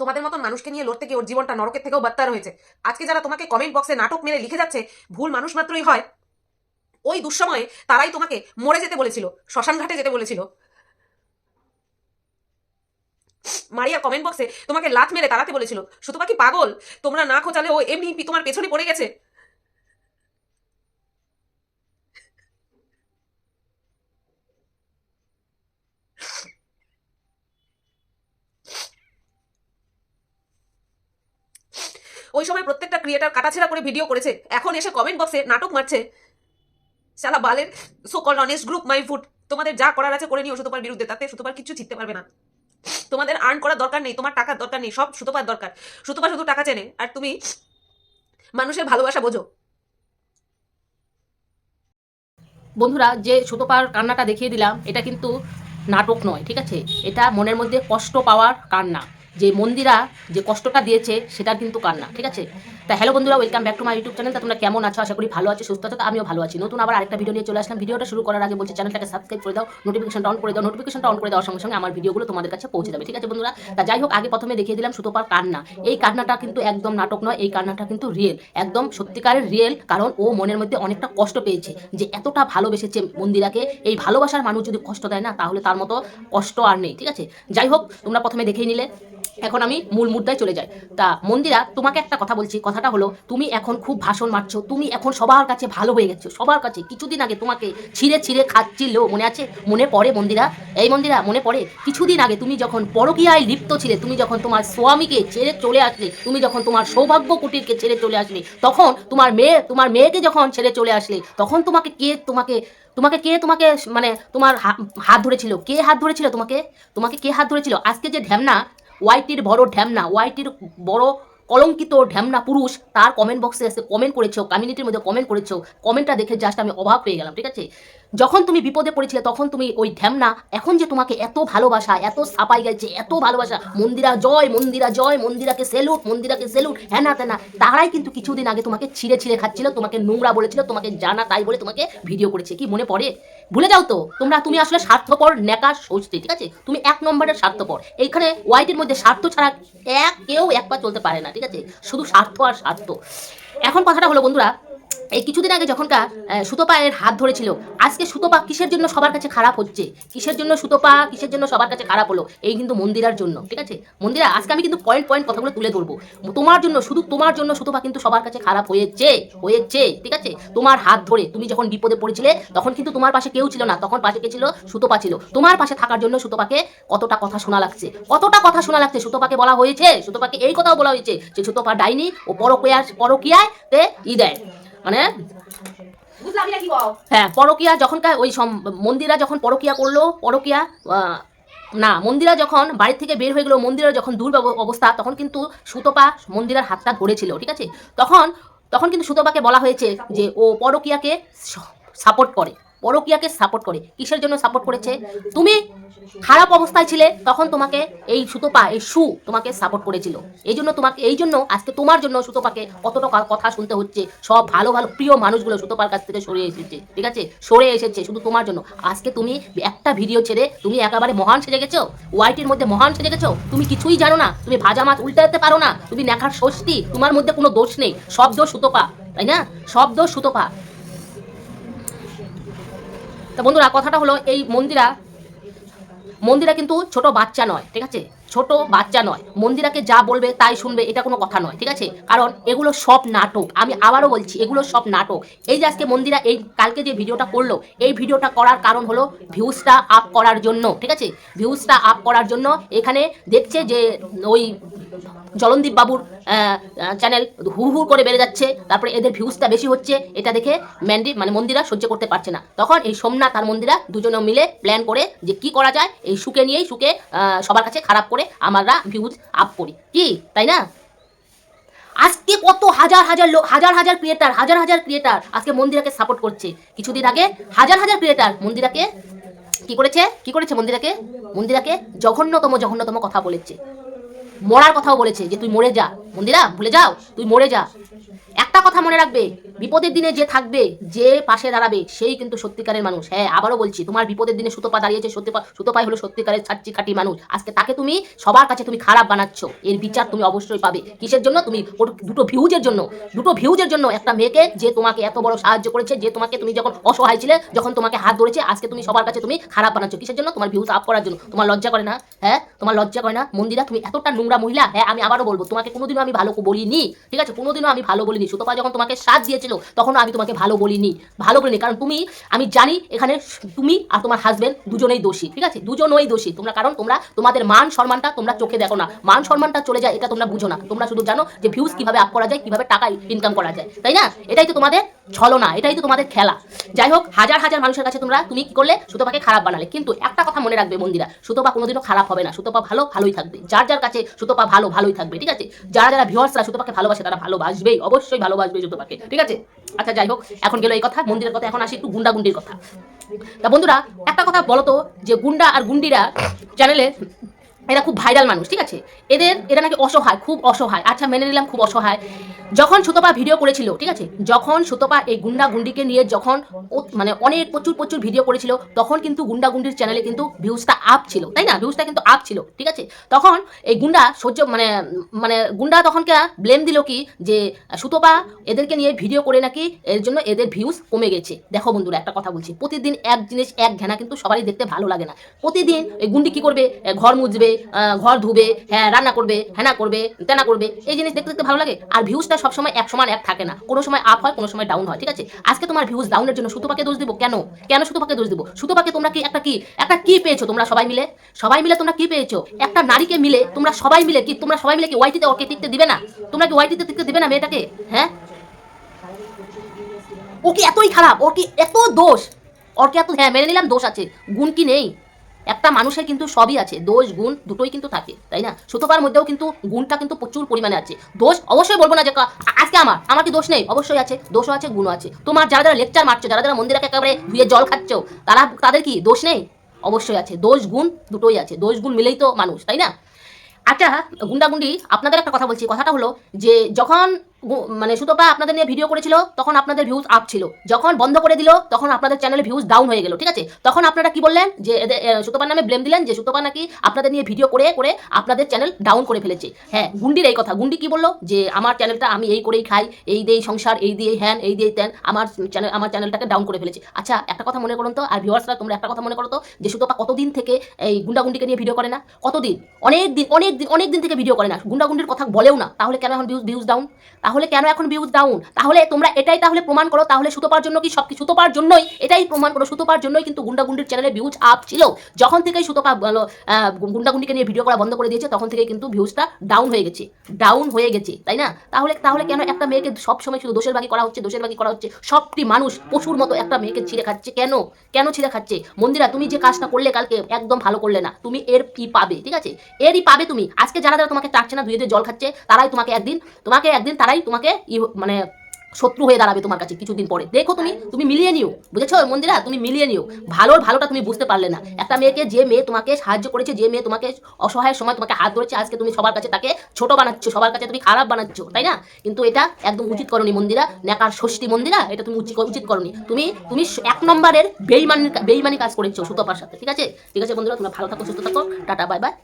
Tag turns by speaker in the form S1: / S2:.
S1: তোমাদের মতন মানুষকে নিয়ে লড়তে গিয়ে ওর জীবনটা নরকের থেকেও বাত্তার হয়েছে। আজকে যারা তোমাকে কমেন্ট বক্সে নাটক মেরে লিখে যাচ্ছে, ভুল মানুষ মাত্রই হয়। ওই দুঃসময়ে তারাই তোমাকে মরে যেতে বলেছিল, শ্মশান ঘাটে যেতে বলেছিল। মারিয়া কমেন্ট বক্সে তোমাকে লাথ মেরে তাড়াতে বলেছিল শুধু কি পাগল? তোমরা না খোঁচালে ও এমনি তোমার পেছনে পড়ে গেছে? ওই সময় প্রত্যেকটা ক্রিয়েটার কাটাছেড়া করে ভিডিও করেছে। এখন এসে কমেন্ট বক্সে নাটক মারছে। সালা বালের so call honest group my food তোমাদের যা করার আছে করে নিও সুতোপার বিরুদ্ধে, তাতে সুতোপার কিছু জিততে পারবে না। তোমাদের আর্ন করার দরকার নেই, তোমার টাকার দরকার নেই, সব সুতোপার দরকার। সুতোপা শুধু টাকা চেনে, আর তুমি মানুষের ভালোবাসা বোঝো।
S2: বন্ধুরা, যে সুতোপার কান্নাটা দেখিয়ে দিলাম, এটা কিন্তু নাটক নয়, ঠিক আছে? এটা মনের মধ্যে কষ্ট পাওয়ার কান্না। যে মন্দিরা যে কষ্টটা দিয়েছে সেটার কিন্তু কান্না ঠিক আছে? তা হ্যালো বন্ধুরা welcome back to my YouTube channel তা তোমরা কেমন আছো? আশা করি ভালো আছো, সুস্থ আছো, তা আমিও ভালো আছি। নতুন আবার আরেকটা ভিডিও নিয়ে চলে আসলাম। ভিডিওটা শুরু করার আগে বলছি চ্যানেলটাকে সাবস্ক্রাইব করে দাও নোটিফিকেশনটা অন করে দাও। নোটিফিকেশনটা অন করে দেওয়ার সঙ্গে সঙ্গে আমার ভিডিওগুলো তোমাদের কাছে পৌঁছে যাবে। ঠিক আছে বন্ধুরা? তা যাই হোক, আগে প্রথমে দেখিয়ে দিলাম সুতোপার কান্না। এই কান্নাটা কিন্তু একদম নাটক নয়, এই কান্নাটা কিন্তু রিয়েল একদম সত্যিকারের রিয়েল কারণ ও মনের মধ্যে অনেকটা কষ্ট পেয়েছে যে এতটা ভালোবেসেছে মন্দিরাকে। এই ভালোবাসার মানুষ যদি কষ্ট দেয় না, তাহলে তার মতো কষ্ট আর নেই। ঠিক আছে? যাই হোক, তোমরা প্রথমে দেখেই নিলে। এখন আমি মূল মুদ্রায় চলে যাই। তা মন্দিরা, তোমাকে একটা কথা বলছি। কথাটা হলো, তুমি এখন খুব ভাষণ মারছো। তুমি এখন সবার কাছে ভালো হয়ে গেছো। সবার কাছে। কিছুদিন আগে তোমাকে ছিঁড়ে ছিঁড়ে খাচ্ছিল, মনে আছে? মনে পড়ে মন্দিরা? এই মন্দিরা, মনে পড়ে? কিছুদিন আগে তুমি যখন পরকীয়ায় লিপ্ত ছিলে, তুমি যখন তোমার স্বামীকে ছেড়ে চলে আসলে, তুমি যখন তোমার সৌভাগ্য কুটিরকে ছেড়ে চলে আসলে, তখন তোমার মেয়ে, তোমার মেয়েকে যখন ছেড়ে চলে আসলে, তখন তোমাকে কে, তোমাকে তোমাকে কে, তোমাকে মানে তোমার হাত ধরেছিল? কে হাত ধরেছিল তোমাকে? তোমাকে কে হাত ধরেছিল? আজকে যে ঢ্যামনা ওয়াইটির বড় ঢ্যামনা ওয়াইটির বড় কলঙ্কিত ঢ্যামনা পুরুষ, তার কমেন্ট বক্সে এসে কমেন্ট করেছ কমিউনিটির মধ্যে কমেন্ট করেছ কমেন্টটা দেখে জাস্ট আমি অভাব পেয়ে গেলাম, ঠিক আছে? যখন তুমি বিপদে পড়েছিলে, তখন তুমি ওই ঢ্যামনা, এখন যে তোমাকে এত ভালোবাসা, এত সাপাই গেছে, এত ভালোবাসা, মন্দিরা জয় মন্দিরা জয়, মন্দিরাকে সেলুট মন্দিরাকে সেলুট হ্যাঁ না তেনা, তারাই কিন্তু কিছুদিন আগে তোমাকে ছিঁড়ে ছিঁড়ে খাচ্ছিল, তোমাকে নোংরা বলেছিল, তোমাকে জানা তাই বলে তোমাকে ভিডিও করেছে। কি মনে পড়ে? ভুলে যাও তো, তোমরা, তুমি আসলে স্বার্থপর নেকা সৌষ্ঠী ঠিক আছে? তুমি এক নম্বরের স্বার্থপর। এইখানে ওয়াইটের মধ্যে স্বার্থ ছাড়া এক, কেউ এক পা চলতে পারে না, ঠিক আছে? শুধু স্বার্থ আর স্বার্থ। এখন কথাটা হলো, বন্ধুরা এই কিছুদিন আগে যখনকার আহ, সুতপা এর হাত ধরেছিল আজকে সুতোপা কিসের জন্য সবার কাছে খারাপ হচ্ছে? কিসের জন্য সুতোপা কিসের জন্য সবার কাছে খারাপ হলো? এই কিন্তু মন্দিরার জন্য ঠিক আছে? মন্দিরা আজকে আমি কিন্তু পয়েন্ট পয়েন্ট কথাগুলো তুলে ধরবো। তোমার জন্য শুধু তোমার জন্য সুতোপা কিন্তু সবার কাছে খারাপ হয়েছে হয়েছে ঠিক আছে? তোমার হাত ধরে তুমি যখন বিপদে পড়েছিলে তখন কিন্তু তোমার পাশে কেউ ছিল না তখন পাশে কে ছিল? সুতপা ছিল। তোমার পাশে থাকার জন্য সুতোপাকে কতটা কথা শোনা লাগছে? কতটা কথা শোনা লাগছে? সুতোপাকে বলা হয়েছে? সুতোপাকে এই কথাও বলা হয়েছে যে সুতপা ডাইনি ও পরকিয়া পরকিয়ায় তে ই দেয়। মানে? হ্যাঁ পরকিয়া যখনকার ওই মন্দিরা যখন পরকিয়া করল পরকিয়া না মন্দিরা যখন বাড়ি থেকে বের হয়ে গেলো মন্দিরের যখন দূর অবস্থা তখন কিন্তু সুতপা মন্দিরার হাতটা ধরেছিল ঠিক আছে? তখন তখন কিন্তু সুতপাকে বলা হয়েছে যে ও পরকিয়াকে সাপোর্ট করে। পরকিয়াকে সাপোর্ট করে। কিসের জন্য সাপোর্ট করেছে? তুমি খারাপ অবস্থায় ছিলে, তখন তোমাকে এই সুতোপা, এই সু তোমাকে সাপোর্ট করেছিল। এই জন্য তোমাকে, এই জন্য আজকে তোমার জন্য সুতোপাকে কতটা কথা শুনতে হচ্ছে, সব ভালো ভালো, প্রিয় মানুষগুলো সুতোপার কাছ থেকে সরে এসেছে, ঠিক আছে? সরে এসেছে শুধু তোমার জন্য। আজকে তুমি একটা ভিডিও ছেড়ে, তুমি একেবারে মহান সেজে গেছো? ওয়াইটির মধ্যে মহান সেজে গেছো? তুমি কিছুই জানো না। তুমি ভাজা মাছ উল্টে যেতে পারো না। তুমি নেখার ষষ্ঠী তোমার মধ্যে কোনো দোষ নেই। সব দোষ সুতপা, তাই না? সব দোষ সুতপা। তা বন্ধুরা, কথাটা হলো এই মন্দিরা মন্দিরা কিন্তু ছোট বাচ্চা নয়, ঠিক আছে? ছোট বাচ্চা নয়। মন্দিরাকে যা বলবে তাই শুনবে, এটা কোনো কথা নয়, ঠিক আছে? কারণ এগুলো সব নাটক। আমি আবারও বলছি, এগুলো সব নাটক। এই যে আজকে মন্দিরা, এই কালকে যে ভিডিওটা করল, এই ভিডিওটা করার কারণ হলো ভিউজটা আপ করার জন্য, ঠিক আছে? ভিউজটা আপ করার জন্য এখানে দেখছে যে ওই জলনদীপ বাবুর চ্যানেল হু হু করে বেড়ে যাচ্ছে তারপরে এদের ভিউজটা বেশি হচ্ছে এটা দেখে ম্যান্ডি মানে মন্দিরা সহ্য করতে পারছে না। তখন এই সোমনাথ আর মন্দিরা দুজনে মিলে প্ল্যান করে যে কি করা যায় এই সুকে নিয়েই আহ, সবার কাছে খারাপ করে আমরা ভিউজ আপ করি। কি? তাই না? আজকে কত হাজার হাজার লোক হাজার হাজার ক্রিয়েটার হাজার হাজার ক্রিয়েটার আজকে মন্দিরাকে সাপোর্ট করছে। কিছুদিন আগে হাজার হাজার ক্রিয়েটার মন্দিরাকে কি করেছে? কি করেছে মন্দিরাকে? মন্দিরাকে জঘন্যতম জঘন্যতম কথা বলেছে। মরার কথাও বলেছে যে তুই মরে যা। মন্দিরা, ভুলে যাও, তুই মরে যা। একটা কথা মনে রাখবে বিপদের দিনে যে থাকবে, যে পাশে দাঁড়াবে, সেই কিন্তু সত্যিকারের মানুষ। হ্যাঁ আবারও বলছি, তোমার বিপদের দিনে সুতপা দাঁড়িয়েছে সত্যপা সুতপাই হলো সত্যিকারের ছাচ্চি খাটি মানুষ। আজকে তাকে তুমি সবার কাছে তুমি খারাপ বানাচ্ছ। এর বিচার তুমি অবশ্যই পাবে। কিসের জন্য? তুমি দুটো ভিউজের জন্য। দুটো ভিউজের জন্য একটা মেয়েকে যে তোমাকে এত বড় সাহায্য করেছে, যে তোমাকে তুমি যখন অসহায় ছিলে, যখন তোমাকে হাত ধরেছে, আজকে তুমি সবার কাছে তুমি খারাপ বানাচ্ছ। কিসের জন্য? তোমার ভিউজ আপ করার জন্য। তোমার লজ্জা করে না? হ্যাঁ তোমার লজ্জা করে না? মন্দিরা, তুমি এতটা নোংরা মহিলা। হ্যাঁ আমি আবারও বলব, তোমাকে কোনোদিনও আমি ভালো বলিনি। ঠিক আছে? কোনোদিনও আমি ভালো বলিনি। সুতপা যখন তোমাকে সাথ দিয়েছিল তখনও আমি তোমাকে ভালো বলিনি ভালো বলিনি কারণ তুমি, আমি জানি এখানে তুমি আর তোমার হাজব্যান্ড দুজনেই দোষী, ঠিক আছে? দুজনই দোষী। তোমরা, কারণ তোমরা, তোমাদের মান সম্মানটা তোমরা চোখে দেখো না। মান সম্মানটা চলে যায়, এটা তোমরা বুঝো না। তোমরা শুধু জানো যে ভিউজ কীভাবে আপ করা যায়, কীভাবে টাকা ইনকাম করা যায়, তাই না? এটাই তো তোমাদের ছলনা এটাই তো তোমাদের খেলা। যাই হোক হাজার হাজার মানুষের কাছে তোমরা, তুমি কি করলে? সুতপাকে খারাপ বানালে। কিন্তু একটা কথা মনে রাখবে মন্দিরা সুতপা কোনোদিনও খারাপ হবে না। সুতপা ভালো, ভালোই থাকবে। যার যার কাছে সুতপা ভালো, ভালোই থাকবে, ঠিক আছে? যারা যারা ভিউয়ার্সরা সুতপাকে ভালোবাসে, তারা ভালোবাসবেই, অবশ্যই ভালোবাসবে সুতপাকে, ঠিক আছে? আচ্ছা যাই হোক এখন গেল এই কথা, মন্দিরের কথা, এখন আসি একটু গুন্ডাগুন্ডির কথা। তা বন্ধুরা, একটা কথা বলো তো যে গুন্ডা আর গুন্ডিরা চ্যানেলে এরা খুব ভাইরাল মানুষ ঠিক আছে? এদের এরা নাকি অসহায় খুব অসহায়। আচ্ছা মেনে নিলাম খুব অসহায়। যখন সুতপা ভিডিও করেছিল ঠিক আছে? যখন সুতপা এই গুন্ডা গুন্ডিকে নিয়ে যখন মানে অনেক প্রচুর প্রচুর ভিডিও করেছিল তখন কিন্তু গুন্ডা গুন্ডির চ্যানেলে কিন্তু ভিউজটা আপ ছিল তাই না? ভিউজটা কিন্তু আপ ছিল ঠিক আছে? তখন এই গুন্ডা সহ্য মানে মানে গুন্ডা তখন কে ব্লেম দিল কি? যে সুতপা এদেরকে নিয়ে ভিডিও করে নাকি এর জন্য এদের ভিউজ কমে গেছে। দেখো বন্ধুরা একটা কথা বলছি। প্রতিদিন এক জিনিস এক ঘেনা কিন্তু সবারই দেখতে ভালো লাগে না। প্রতিদিন এই গুন্ডি কি করবে? ঘর আহ, ঘর ধুবে হ্যাঁ রান্না করবে হ্যানা করবে, তেনা করবে, এই জিনিস দেখতে দেখতে ভালো লাগে। আর ভিউজটা সবসময় এক সমান এক থাকে না। কোনো সময় আপ হয়, কোনো সময় ডাউন হয়, ঠিক আছে? আজকে তোমার ভিউজ ডাউনের জন্য সুতোপাকে দোষ দিব কেন? কেন সুতোপাকে দোষ দিব? সুতোপাকে তোমরা কি, একটা কি একটা কি পেয়েছ তোমরা সবাই মিলে? সবাই মিলে তোমরা কি পেয়েছ? একটা নারীকে মিলে তোমরা সবাই মিলে কি, তোমরা সবাই মিলে কি ওয়াইটিতে ওকে টিকতে দিবে না? তোমরা কি ওয়াইটিতে টিকতে দিবে না মেয়েটাকে? হ্যাঁ? ও কি এতই খারাপ? ওর কি এত দোষ? ওর কি এত হ্যাঁ মেনে নিলাম, দোষ আছে। গুণ কি নেই? একটা মানুষের কিন্তু সবই আছে, দোষ, গুণ দুটোই কিন্তু থাকে, তাই না? সুতোপার মধ্যেও কিন্তু গুণটা কিন্তু প্রচুর পরিমাণে আছে। দোষ অবশ্যই বলব না যে আজকে আমার আমার কি দোষ নেই? অবশ্যই আছে, দোষও আছে, গুণও আছে। তোমার যারা যারা লেকচার মারছো, যারা যারা মন্দিরাকে একেবারে ধুয়ে জল খাচ্ছ, তারা, তাদের কি দোষ নেই? অবশ্যই আছে, দোষ, গুণ দুটোই আছে, দোষ, গুণ মিলেই তো মানুষ, তাই না? আচ্ছা গুন্ডাগুন্ডি, আপনাদের একটা কথা বলছি, কথাটা হলো যে যখন মানে সুতপা আপনাদের নিয়ে ভিডিও করেছিল, তখন আপনাদের ভিউজ আপ ছিল। যখন বন্ধ করে দিল, তখন আপনাদের চ্যানেলে ভিউজ ডাউন হয়ে গেল, ঠিক আছে? তখন আপনারা কি বললেন? যে সুতপার নামে ব্লেম দিলেন যে, সুতপা নাকি আপনাদের নিয়ে ভিডিও করে করে আপনাদের চ্যানেল ডাউন করে ফেলেছে। হ্যাঁ গুন্ডির এই কথা। গুন্ডি কি বলল? যে, আমার চ্যানেলটা আমি এই করেই খাই, এই দিয়েই সংসার, এই দিয়েই হ্যান এই দিয়েই তেন আমার চ্যানেল আমার চ্যানেলটাকে ডাউন করে ফেলেছে। আচ্ছা একটা কথা মনে করুন তো, আর ভিউয়ার্সরা তোমরা একটা কথা মনে করো তো, যে, সুতপা কতদিন থেকে এই গুন্ডাগুন্ডিকে নিয়ে ভিডিও করে না? কতদিন? অনেক দিন অনেক দিন অনেক দিন থেকে ভিডিও করে না। গুন্ডাগুন্ডির কথা বলেও না। তাহলে কেন এখন ভিউজ ভিউজ ডাউন তাহলে কেন এখন ভিউজ ডাউন তাহলে তোমরা এটাই তাহলে প্রমাণ করো, তাহলে সুতোপার জন্য কি সব কি সুতোপার জন্যই এটাই প্রমাণ করো, সুতোপার জন্যই কিন্তু গুন্ডাগুন্ডির চ্যানেলে ভিউজ আপ ছিল। যখন থেকেই সুতোপা গুন্ডাগুন্ডিকে নিয়ে ভিডিও করা বন্ধ করে দিয়েছে, তখন থেকে কিন্তু ভিউজটা ডাউন হয়ে গেছে। ডাউন হয়ে গেছে, তাই না? তাহলে তাহলে কেন একটা মেয়েকে সব সময় শুধু দোষের বাকি করা হচ্ছে দোষের বাকি করা হচ্ছে? সবটি মানুষ পশুর মতো একটা মেয়েকে ছিঁড়ে খাচ্ছে কেন? কেন ছিঁড়ে খাচ্ছে? মন্দিরা, তুমি যে কাজটা করলে কালকে একদম ভালো করলে না, তুমি এর কি পাবে, ঠিক আছে? এরই পাবে তুমি। আজকে যারা যারা তোমাকে চাচ্ছে না ধুয়ে ধুয়ে জল খাচ্ছে, তারাই তোমাকে একদিন তোমাকে একদিন তারাই তোমাকে মানে শত্রু হয়ে দাঁড়াবে তোমার কাছে কিছুদিন পরে। দেখো তুমি তুমি মিলিয়ে নিও, বুঝেছ মন্দিরা? তুমি মিলিয়ে নিও। ভালোর ভালোটা তুমি বুঝতে পারলে না। একটা মেয়েকে যে মেয়ে তোমাকে সাহায্য করেছে, যে মেয়ে তোমাকে অসহায়ের সময় তোমাকে হাত ধরেছে, আজকে তুমি সবার কাছে তাকে ছোট বানাচ্ছ, সবার কাছে তুমি খারাপ বানাচ্ছ, তাই না? কিন্তু এটা একদম উচিত করনি মন্দিরা নেকার ষষ্ঠী মন্দিরা, এটা তুমি উচিত উচিত করনি। তুমি তুমি এক নম্বরের বেইমানি বেইমানি কাজ করেছ সুতপার সাথে, ঠিক আছে? ঠিক আছে বন্ধুরা, তোমরা ভালো থাকো, সুস্থ থাকো, টাটা, বাই বাই।